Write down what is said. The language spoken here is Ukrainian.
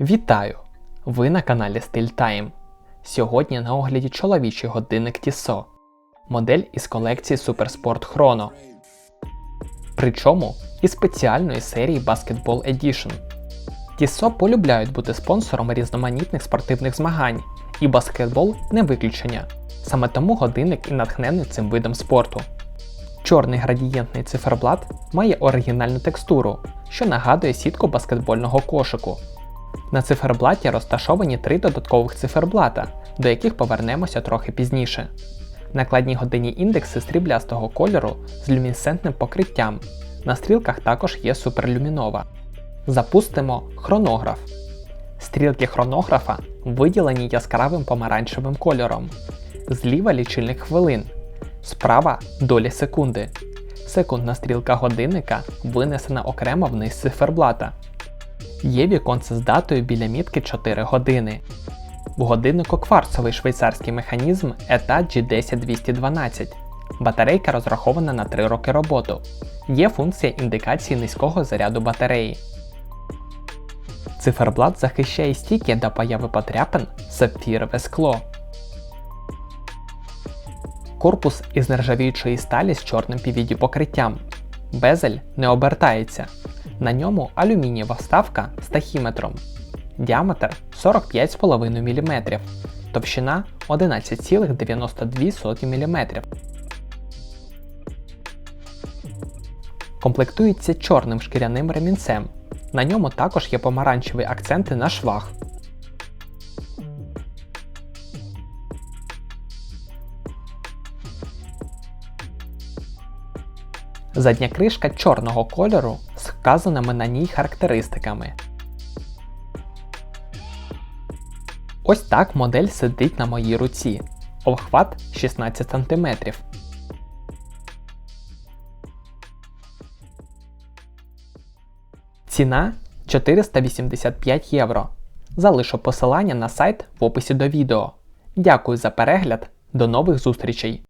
Вітаю! Ви на каналі Style Time. Сьогодні на огляді чоловічий годинник Tissot. Модель із колекції Supersport Chrono. Причому із спеціальної серії Basketball Edition. Tissot полюбляють бути спонсором різноманітних спортивних змагань, і баскетбол не виключення. Саме тому годинник і натхнений цим видом спорту. Чорний градієнтний циферблат має оригінальну текстуру, що нагадує сітку баскетбольного кошику. На циферблаті розташовані три додаткових циферблата, до яких повернемося трохи пізніше. Накладні годинні індекси сріблястого кольору з люмінесцентним покриттям. На стрілках також є суперлюмінова. Запустимо хронограф. Стрілки хронографа виділені яскравим помаранчевим кольором. Зліва лічильник хвилин, справа долі секунди. Секундна стрілка годинника винесена окремо вниз циферблата. Є віконце з датою біля мітки 4 години. В годиннику кварцовий швейцарський механізм ETA G10212. Батарейка розрахована на 3 роки роботу. Є функція індикації низького заряду батареї. Циферблат захищає стійки до появи потряпин сапфірове скло. Корпус із нержавіючої сталі з чорним PVD покриттям. Безель не обертається. На ньому алюмінієва вставка з тахіметром. Діаметр 45,5 мм. Товщина 11,92 мм. Комплектується чорним шкіряним ремінцем. На ньому також є помаранчеві акценти на швах. Задня кришка чорного кольору вказаними на ній характеристиками. Ось так модель сидить на моїй руці. Обхват 16 см. Ціна 485 євро. Залишу посилання на сайт в описі до відео. Дякую за перегляд. До нових зустрічей!